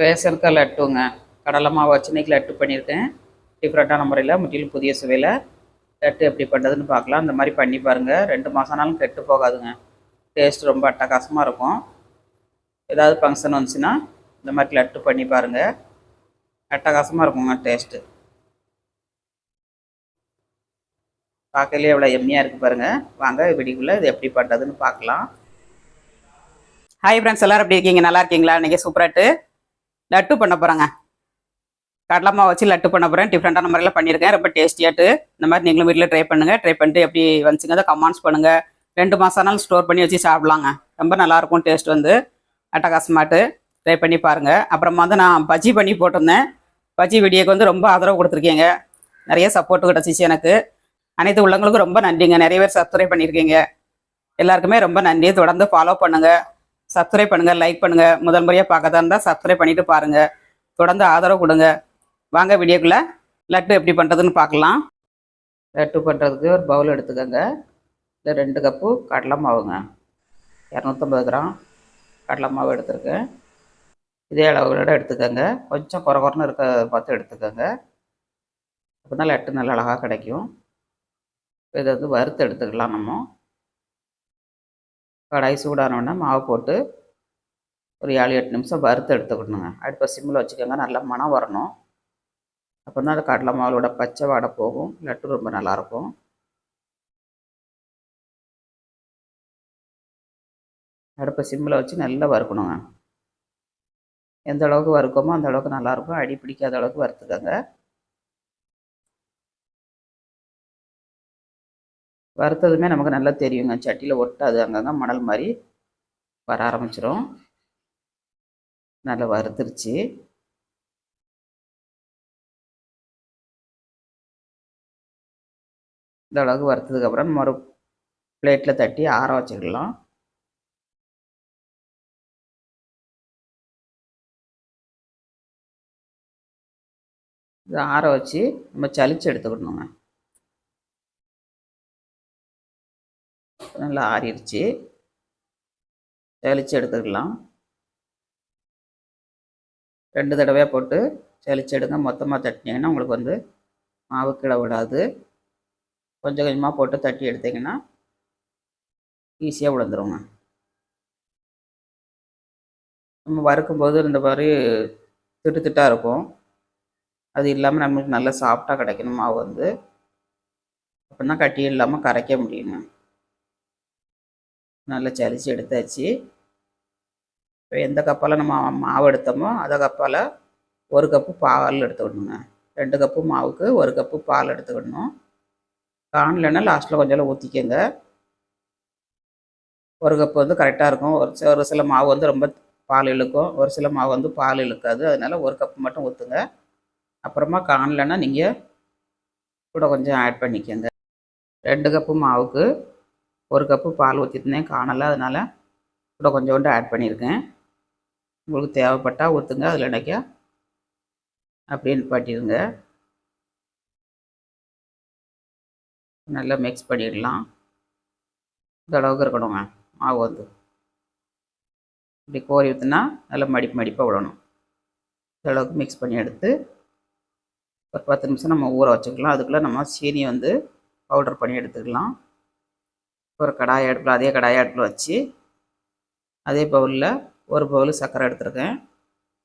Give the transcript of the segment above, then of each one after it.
பேசலுக்கா லட்டுங்க. கடலை மாவு வச்சு இன்னைக்கு லட்டு பண்ணியிருக்கேன். டிஃப்ரெண்ட்டான முறையில் முற்றிலும் புதிய சுவையில் லட்டு எப்படி பண்ணுறதுன்னு பார்க்கலாம். இந்த மாதிரி பண்ணி பாருங்கள் ரெண்டு மாதம்னாலும் கெட்டு போகாதுங்க. டேஸ்ட் ரொம்ப அட்டகாசமாக இருக்கும். ஏதாவது ஃபங்க்ஷன் வந்துச்சுன்னா இந்த மாதிரி லட்டு பண்ணி பாருங்கள் அட்டகாசமாக இருக்குங்க டேஸ்ட்டு பார்க்கலையே எவ்வளோ எம்மியாக இருக்குது பாருங்கள் வாங்க வெடிக்குள்ளே இது எப்படி பண்ணுறதுன்னு பார்க்கலாம். ஹாய் ஃப்ரெண்ட்ஸ் எல்லோரும் எப்படி இருக்கீங்க? நல்லா இருக்கீங்களா? இன்றைக்கி சூப்பராட்டு லட்டு பண்ண போகிறேங்க கடலை வச்சு லட்டு பண்ண போகிறேன் டிஃப்ரெண்ட்டான முறையில் பண்ணியிருக்கேன். ரொம்ப டேஸ்டியாட்டு இந்த மாதிரி நீங்களும் வீட்டில் ட்ரை பண்ணுங்கள் ட்ரை பண்ணிட்டு எப்படி வந்துச்சுங்க அதை கமெண்ட்ஸ் பண்ணுங்கள் ரெண்டு மாதம் ஆனாலும் ஸ்டோர் பண்ணி வச்சு சாப்பிட்லாங்க. ரொம்ப நல்லாயிருக்கும் டேஸ்ட் வந்து. அட்டகாசமாட்டு. ட்ரை பண்ணி பாருங்கள் அப்புறமா வந்து நான் பஜ்ஜி பண்ணி போட்டிருந்தேன். பஜ்ஜி வீடியோக்கு வந்து ரொம்ப ஆதரவு கொடுத்துருக்கீங்க. நிறைய சப்போர்ட் கிடச்சிச்சு எனக்கு. அனைத்து உள்ளங்களுக்கும் ரொம்ப நன்றிங்க. நிறைய பேர் சப்ஸ்கிரைப் பண்ணியிருக்கீங்க. எல்லாருக்குமே ரொம்ப நன்றி. தொடர்ந்து ஃபாலோ பண்ணுங்கள் சப்ஸ்கிரைப் பண்ணுங்கள் லைக் பண்ணுங்கள் முதல் முறையாக பார்க்கறதா இருந்தால் சப்ஸ்கிரைப் பண்ணிவிட்டு பாருங்கள் தொடர்ந்து ஆதரவு கொடுங்க. வாங்க வீடியோக்குள்ளே லட்டு எப்படி பண்ணுறதுன்னு பார்க்கலாம். லட்டு பண்ணுறதுக்கு ஒரு பவுல் எடுத்துக்கோங்க. இல்லை ரெண்டு கப்பு கடலை மாவுங்க. இரநூத்தம்பது கிராம் கடலை மாவு எடுத்துருக்கேன். இதே அளவுகளோட எடுத்துக்கோங்க. கொஞ்சம் குறை குறைன்னு இருக்க பார்த்து எடுத்துக்கோங்க. அப்போ தான் லட்டு நல்லா அழகாக கிடைக்கும். இதை வந்து வறுத்து எடுத்துக்கலாம் நம்ம. கடாய் சூடானோடனே மாவு போட்டு ஒரு ஏழு எட்டு நிமிஷம் வறுத்து எடுத்துக்கணுங்க. அடுப்பை சிம்மில் வச்சுக்கோங்க. நல்லா மணம் வரணும். அப்போ தான் அது கடலை மாவோட பச்சை வாடை போகும். லட்டு ரொம்ப நல்லாயிருக்கும். அடுப்பை சிம்மில் வச்சு நல்லா வறுக்கணுங்க. எந்த அளவுக்கு வறுக்கோமோ அந்த அளவுக்கு நல்லாயிருக்கும். அடி பிடிக்காத அளவுக்கு வறுத்துக்கோங்க. வறுத்ததுமே நமக்கு நல்லா தெரியுங்க. சட்டியில் ஒட்டாது. அங்கங்கே மணல் மாதிரி வர ஆரம்பிச்சிடும் நல்லா வறுத்துருச்சு. இந்த அளவுக்கு வறுத்ததுக்கப்புறம் மறு ஒரு பிளேட்டில் தட்டி ஆற வச்சுக்கலாம். இதை ஆற வச்சு நம்ம சளிச்சு எடுத்துக்கணுங்க. நல்லா ஆறிடுச்சு. சலிச்சு எடுத்துக்கலாம். ரெண்டு தடவையாக போட்டு சலிச்சு எடுங்க. மொத்தமாக தட்டினீங்கன்னா உங்களுக்கு வந்து மாவு கீழே விடாது கொஞ்சம் கொஞ்சமாக போட்டு தட்டி எடுத்தீங்கன்னா ஈஸியாக விழுந்துருங்க நம்ம வறுக்கும்போது இந்த மாதிரி திட்டு திட்டாக இருக்கும். அது இல்லாமல் நம்மளுக்கு நல்லா சாஃப்டாக கிடைக்கணும் மாவு வந்து. அப்படின்னா கட்டி இல்லாமல் கரைக்க முடியுங்க. நல்லா சலிச்சு எடுத்தாச்சு. இப்போ எந்த கப்பால் நம்ம மாவு எடுத்தோமோ அதை கப்பால் ஒரு கப்பு பால் எடுத்துக்கணுங்க ரெண்டு கப்பு மாவுக்கு ஒரு கப்பு பால் எடுத்துக்கணும் காணலைன்னா லாஸ்ட்டில் கொஞ்சம் ஊற்றிக்கங்க ஒரு கப்பு வந்து கரெக்டாக இருக்கும். ஒரு சில ஒரு சில மாவு வந்து ரொம்ப பால் இழுக்கும். ஒரு சில மாவு வந்து பால் இழுக்காது. அதனால் ஒரு கப்பு மட்டும் ஊற்றுங்க அப்புறமா காணலைன்னா நீங்கள் கூட கொஞ்சம் ஆட் பண்ணிக்கோங்க. ரெண்டு கப்பு மாவுக்கு ஒரு கப்பு பால் ஊற்றிருந்தேன் காணலை. அதனால் கூட கொஞ்சோண்டு ஆட் பண்ணியிருக்கேன். உங்களுக்கு தேவைப்பட்டால் ஊற்றுங்க அதில் நினைக்க அப்படின்னு பாட்டிடுங்க நல்லா மிக்ஸ் பண்ணிடலாம். இந்த அளவுக்கு இருக்கணுங்க மாவு வந்து. இப்படி கோரி ஊற்றுனா நல்லா மடிப்பு மடிப்பாக விடணும். இந்த அளவுக்கு மிக்ஸ் பண்ணி எடுத்து ஒரு பத்து நிமிஷம் நம்ம ஊற வச்சுக்கலாம். அதுக்குள்ளே நம்ம சீனி வந்து பவுடர் பண்ணி எடுத்துக்கலாம். ஒரு கடாய் அடுப்பில் அதே கடாயை அடுப்பில் வச்சு அதே பவுலில் ஒரு பவுல் சர்க்கரை எடுத்துருக்கேன்.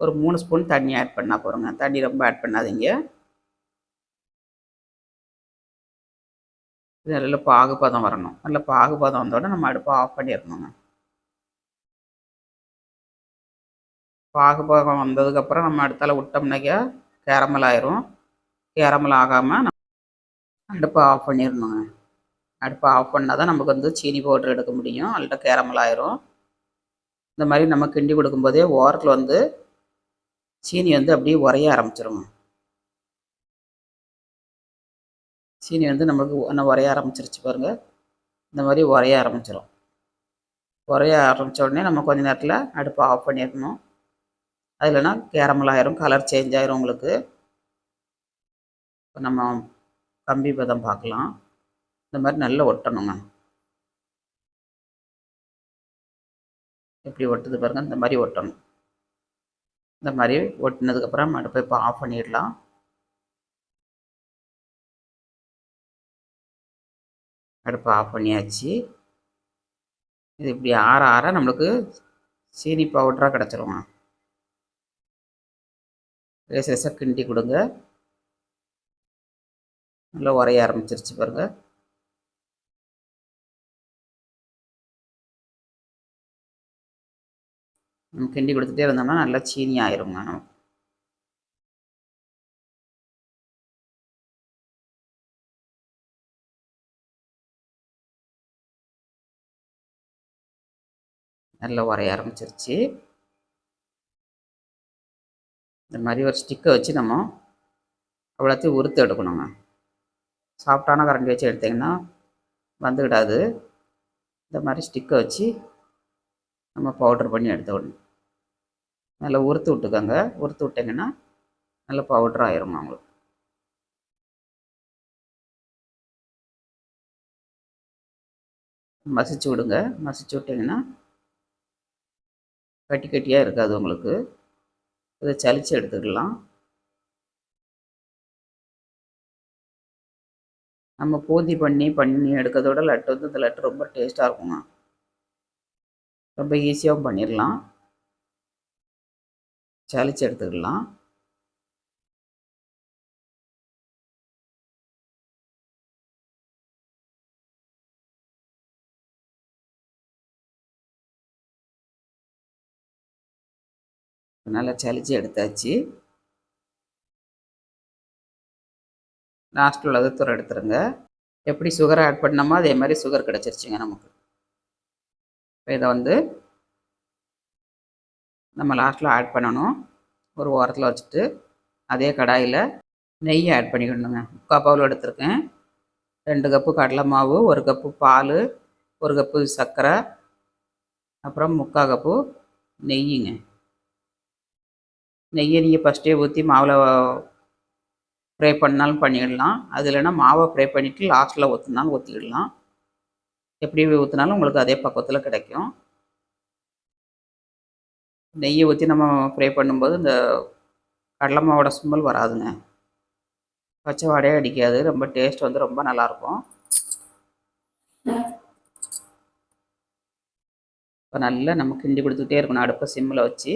ஒரு மூணு ஸ்பூன் தண்ணி ஆட் பண்ணால் போகிறோங்க தண்ணி ரொம்ப ஆட் பண்ணாதீங்க. இது நல்ல பாகுபதம் வரணும். நல்ல பாகுபதம் வந்தோடனே நம்ம அடுப்பை ஆஃப் பண்ணிடணுங்க. பாகுபதம் வந்ததுக்கப்புறம் நம்ம அடுத்தால விட்டோம்னாக்கா கேரமல் ஆயிரும். கேரமல் ஆகாமல் அடுப்பை ஆஃப் பண்ணிடணுங்க. அடுப்பை ஆஃப் பண்ணால் தான் நமக்கு வந்து சீனி பவுடர் எடுக்க முடியும். அல்லட்டா கேரமல் ஆயிரும். இந்த மாதிரி நம்ம கிண்டி கொடுக்கும்போதே ஓரத்தில் வந்து சீனி வந்து அப்படியே உரைய ஆரம்பிச்சிருங்க. சீனி வந்து நமக்கு ஒன்று உரைய ஆரம்பிச்சிருச்சு பாருங்கள் இந்த மாதிரி உரைய ஆரம்பிச்சிடும் உரைய ஆரம்பித்த உடனே நம்ம கொஞ்ச நேரத்தில் அடுப்பை ஆஃப் பண்ணிடணும். அது இல்லைன்னா கேரமல் ஆயிரும் கலர் சேஞ்ச் ஆயிரும் உங்களுக்கு. இப்போ நம்ம கம்பி பதம் பார்க்கலாம். இந்த மாதிரி நல்லா ஒட்டணுங்க. எப்படி ஒட்டுது பாருங்கள் இந்த மாதிரி ஒட்டணும். இந்த மாதிரி ஒட்டினதுக்கப்புறம் அடுப்பை இப்போ ஆஃப் பண்ணிடலாம். அடுப்பை ஆஃப் பண்ணியாச்சு. இது இப்படி ஆற ஆற நம்மளுக்கு சீனி பவுடராக கிடச்சிருவாங்க லேச லேசாக கிண்டி கொடுங்க. நல்லா உரைய ஆரம்பிச்சிருச்சு பாருங்கள் கிண்டி கொடுத்துட்டே இருந்தோம்னா நல்லா சீனி ஆயிருங்க நமக்கு. நல்லா உரைய ஆரம்பிச்சிருச்சு. இந்த மாதிரி ஒரு ஸ்டிக்கை வச்சு நம்ம அவ்வளோத்தையும் உறுத்து எடுக்கணுங்க. சாஃப்டான கரண்டி வச்சு எடுத்திங்கன்னா வந்துவிடாது இந்த மாதிரி ஸ்டிக்கை வச்சு நம்ம பவுட்ரு பண்ணி எடுத்துக்கணும் நல்லா உறுத்து விட்டுக்கோங்க. உறுத்து விட்டிங்கன்னா நல்லா பவுட்ரு ஆயிரும் உங்களுக்கு மசிச்சு விடுங்க. மசிச்சு விட்டிங்கன்னா கட்டி கட்டியாக இருக்காது உங்களுக்கு. இதை சலித்து எடுத்துக்கலாம். நம்ம பூந்தி பண்ணி பண்ணி எடுக்கிறதோட லட்டு வந்து இந்த லட்டு ரொம்ப டேஸ்ட்டாக இருக்குங்க. ரொம்ப ஈஸியாகவும் பண்ணிடலாம் சலிச்சு எடுத்துக்கலாம். நல்லா சலிச்சு எடுத்தாச்சு. லாஸ்ட் உள்ளது துறை எடுத்துருங்க. எப்படி சுகர் ஆட் பண்ணோமோ அதே மாதிரி சுகர் கிடச்சிருச்சுங்க நமக்கு. இப்போ இதை வந்து நம்ம லாஸ்ட்டில் ஆட் பண்ணணும். ஒரு ஓரத்தில் வச்சுட்டு அதே கடாயில் நெய் ஆட் பண்ணிக்கணுங்க. முக்கால் பவுல் எடுத்திருக்கேன். ரெண்டு கப்பு கடலை மாவு ஒரு கப்பு பால் ஒரு கப்பு சர்க்கரை அப்புறம் முக்கால் கப்பு நெய்யுங்க. நெய்யை நீங்கள் ஃபஸ்ட்டே ஊற்றி மாவில் ஃப்ரை பண்ணாலும் பண்ணிடலாம். அது இல்லைன்னா மாவை ஃப்ரை பண்ணிவிட்டு லாஸ்ட்டில் ஊற்றுனாலும் ஊற்றிக்கிடலாம் எப்படி ஊற்றினாலும் உங்களுக்கு அதே பக்குவத்தில் கிடைக்கும். நெய்யை ஊற்றி நம்ம ஃப்ரை பண்ணும்போது இந்த கடலை மாவோட ஸ்மெல் வராதுங்க. பச்சை வாடையே அடிக்காது. ரொம்ப டேஸ்ட் வந்து ரொம்ப நல்லாயிருக்கும். இப்போ நல்லா நம்ம கிண்டி கொடுத்துக்கிட்டே இருக்கணும். அடுப்பை சிம்மில் வச்சு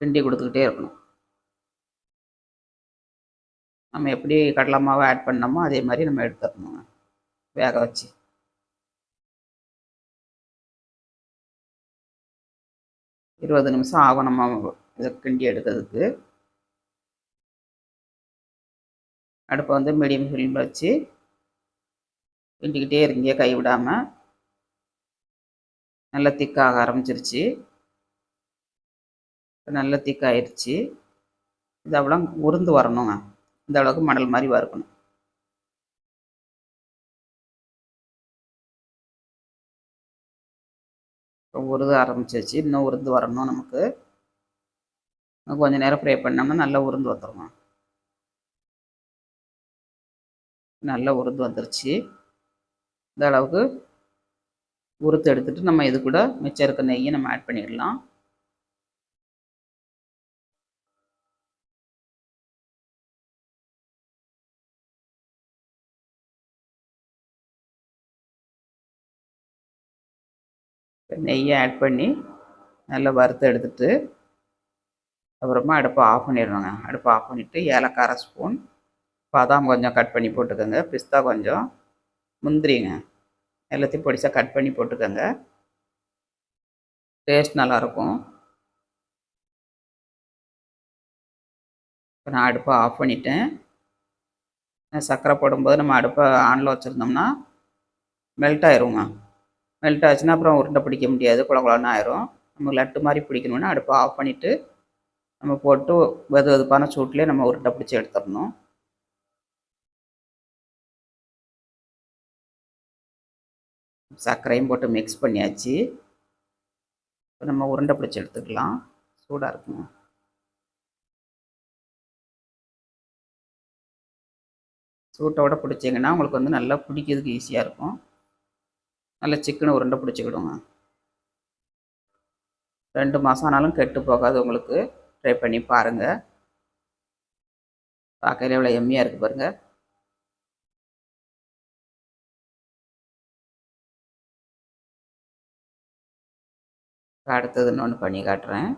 கிண்டி கொடுத்துக்கிட்டே இருக்கணும். நம்ம எப்படி கடலை மாவு ஆட் பண்ணோமோ அதே மாதிரி நம்ம எடுத்துடணுங்க. வேக வச்சு. இருபது நிமிஷம் ஆகும் நம்ம இதை கிண்டி எடுக்கிறதுக்கு. அடுப்பை வந்து மீடியம் ஃப்ளேமில் வச்சு கிண்டிக்கிட்டே இருங்க கை விடாமல் நல்லா திக்காக ஆரம்பிச்சிருச்சு. நல்லா திக்காயிருச்சு இது அவ்வளோ உருந்து வரணுங்க. இந்த அளவுக்கு மணல் மாதிரி வறுக்கணும். உருது ஆரம்பிச்சிருச்சு இன்னும் உருந்து வரணும் நமக்கு. கொஞ்சம் நேரம் ஃப்ரை பண்ணோம்னா நல்லா உருந்து வந்துடுங்க நல்லா உருந்து வந்துருச்சு. இந்த அளவுக்கு உருத்து எடுத்துட்டு நம்ம இது கூட மிச்சம் இருக்க நெய்யை நம்ம ஆட் பண்ணிடலாம். நெய்யை ஆட் பண்ணி நல்லா வறுத்து எடுத்துட்டு அப்புறமா அடுப்பை ஆஃப் பண்ணிடணுங்க. அடுப்பை ஆஃப் பண்ணிவிட்டு ஏலக்கார ஸ்பூன் பாதாம் கொஞ்சம் கட் பண்ணி போட்டுக்கோங்க. பிஸ்தா கொஞ்சம் முந்திரிங்க எல்லாத்தையும் பொடிசாக கட் பண்ணி போட்டுக்கோங்க. டேஸ்ட் நல்லாயிருக்கும். இப்போ நான் அடுப்பை ஆஃப் பண்ணிட்டேன். சர்க்கரை போடும்போது நம்ம அடுப்பை ஆனில் வச்சுருந்தோம்னா மெல்ட் ஆயிருங்க. மெல்ட் ஆச்சுன்னா அப்புறம் உருண்டை பிடிக்க முடியாது குள ஆயிரும். நம்ம லட்டு மாதிரி பிடிக்கணுன்னா அடுப்பை ஆஃப் பண்ணிவிட்டு நம்ம போட்டு வெது வெதுப்பான சூட்லேயே நம்ம உருண்டை பிடிச்சி எடுத்துடணும். சர்க்கரையும் போட்டு மிக்ஸ் பண்ணியாச்சு. இப்போ நம்ம உருண்டை பிடிச்சி எடுத்துக்கலாம். சூடாக இருக்குங்க சூட்டோட பிடிச்சிங்கன்னா உங்களுக்கு வந்து நல்லா பிடிக்கிறதுக்கு ஈஸியாக இருக்கும். நல்லா சிக்கனை உருண்டை பிடிச்சிக்கிடுங்க ரெண்டு மாதம் ஆனாலும் கெட்டு போகாது உங்களுக்கு. ட்ரை பண்ணி பாருங்கள் பார்க்கல எவ்வளோ எம்மியாக இருக்குது பாருங்கள் அடுத்தது இன்னொன்று பண்ணி காட்டுறேன்.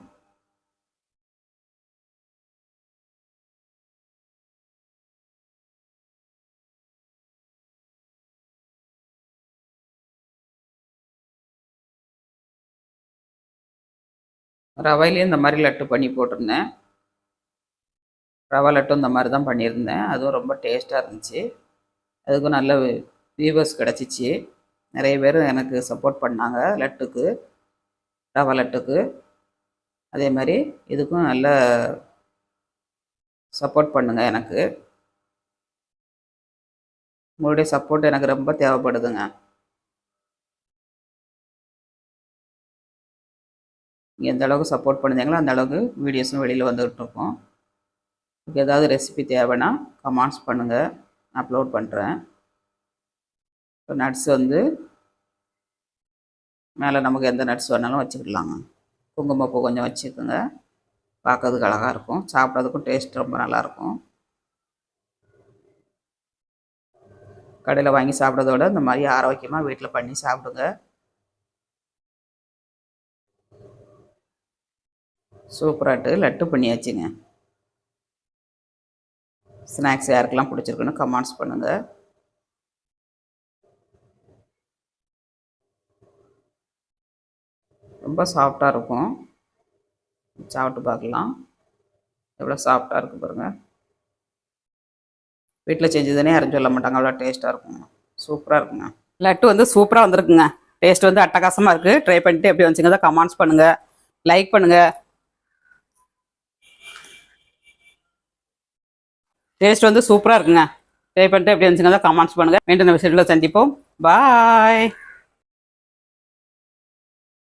ரவையிலையும் இந்த மாதிரி லட்டு பண்ணி போட்டிருந்தேன். ரவை லட்டும் இந்த மாதிரி தான் பண்ணியிருந்தேன். அதுவும் ரொம்ப டேஸ்ட்டாக இருந்துச்சு. அதுக்கும் நல்ல வியூவர்ஸ் கிடச்சிச்சு. நிறைய பேர் எனக்கு சப்போர்ட் பண்ணாங்க லட்டுக்கு ரவை லட்டுக்கு. அதே மாதிரி இதுக்கும் நல்ல சப்போர்ட் பண்ணுங்கள் எனக்கு. உங்களுடைய சப்போர்ட் எனக்கு ரொம்ப தேவைப்படுதுங்க. நீங்கள் எந்த அளவுக்கு சப்போர்ட் பண்ணுறீங்களோ அந்த அளவுக்கு வீடியோஸும் வெளியில் வந்துகிட்டு உங்களுக்கு ஏதாவது ரெசிபி தேவைன்னா கமெண்ட்ஸ் பண்ணுங்கள் அப்லோட் பண்ணுறேன் இப்போ நட்ஸ் வந்து மேலே நமக்கு எந்த நட்ஸ் வேணாலும் வச்சுக்கிடலாங்க. குங்குமப்பூ கொஞ்சம் வச்சுக்கோங்க. பார்க்கறதுக்கு அழகாக இருக்கும். சாப்பிட்றதுக்கும் டேஸ்ட் ரொம்ப நல்லாயிருக்கும் கடையில் வாங்கி சாப்பிட்றதோட இந்த மாதிரி ஆரோக்கியமாக வீட்டில் பண்ணி சாப்பிடுங்க. சூப்பராட்டு லட்டு பண்ணியாச்சுங்க. ஸ்நாக்ஸ் யாருக்கெல்லாம் பிடிச்சிருக்குன்னு கமெண்ட்ஸ் பண்ணுங்கள் ரொம்ப சாஃப்டாக இருக்கும். சாப்பிட்டு பார்க்கலாம். எவ்வளோ சாஃப்டாக இருக்குது பாருங்கள் வீட்டில் செஞ்சதுனே யாரும் சொல்ல மாட்டாங்க. அவ்வளோ டேஸ்ட்டாக இருக்குங்க. சூப்பராக இருக்குங்க. லட்டு வந்து சூப்பராக வந்திருக்குங்க. டேஸ்ட் வந்து அட்டகாசமாக இருக்குது ட்ரை பண்ணிட்டு எப்படி வந்துச்சுங்க கமெண்ட்ஸ் பண்ணுங்கள் லைக் பண்ணுங்கள் டேஸ்ட் வந்து சூப்பராக இருக்குங்க. ட்ரை பண்ணிட்டு எப்படி இருந்துச்சுங்க கமெண்ட்ஸ் பண்ணுங்கள் மீண்டும் விஷயத்தில் சந்திப்போம். பாய்